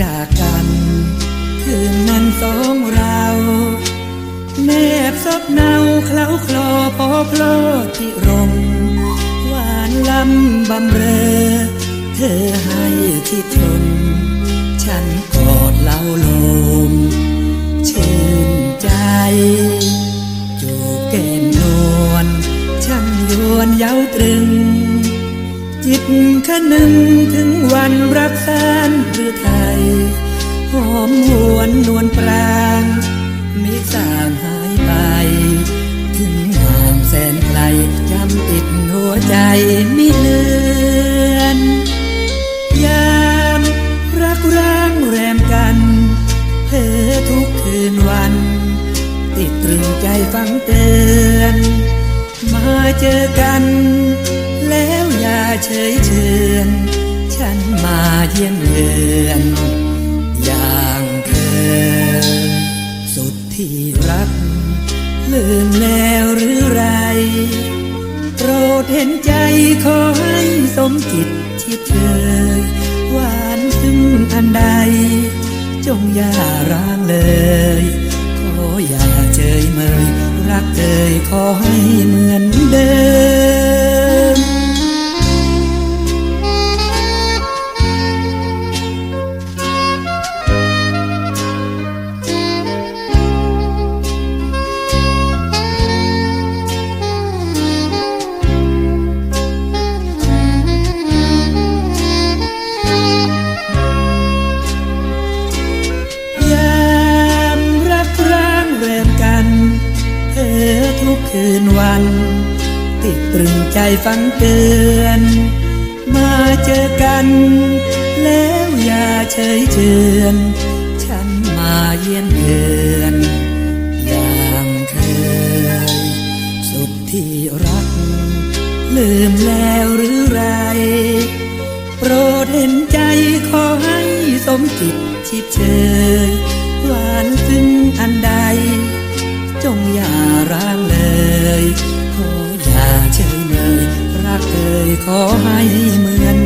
จากกัน คืนนั้นสองเราเนบซบเนาเคล้าคลอพอพลอที่รมหวานลำบำเรอ เธอให้ที่ทน ฉันกอดเล่าลมชื่นใจ จูบแก้มนวลช่างยวนเย้าตรึง จิตคนึงถึงวันรักแสนหรือไทย หอมหวนนวลปรางมิสางหายไป ถึงห่างแสนไกลจำติดหัวใจไม่เลือน ยามรักร้างแรมกันเพ้อทุกคืนวัน ติดตรึงใจฟังเตือน มาเจอกัน เยี่ยมเยือนอย่างเคยสุดที่รัก ลืมแล้วหรือไร โปรดเห็นใจขอให้สมจิตชิดเชยหวานซึ้งอันใด จงอย่าร้างเลย ขออย่าเฉยเมยรักเอ่ยขอให้เหมือนเดิม ทุกคืนวัน ติดตรึงใจฟังเตือน มาเจอกัน แล้วอย่าเฉยเชือนฉันมาเยี่ยมเยือนอย่างเคย สุดที่รัก ลืมแล้วหรือไร โปรดเห็นใจขอให้สมจิตชิดเชยหวานซึ้งอันใด จงอย่าร้าง ยขออย่าเชยเมยรักเอ่ยขอให้เหมือน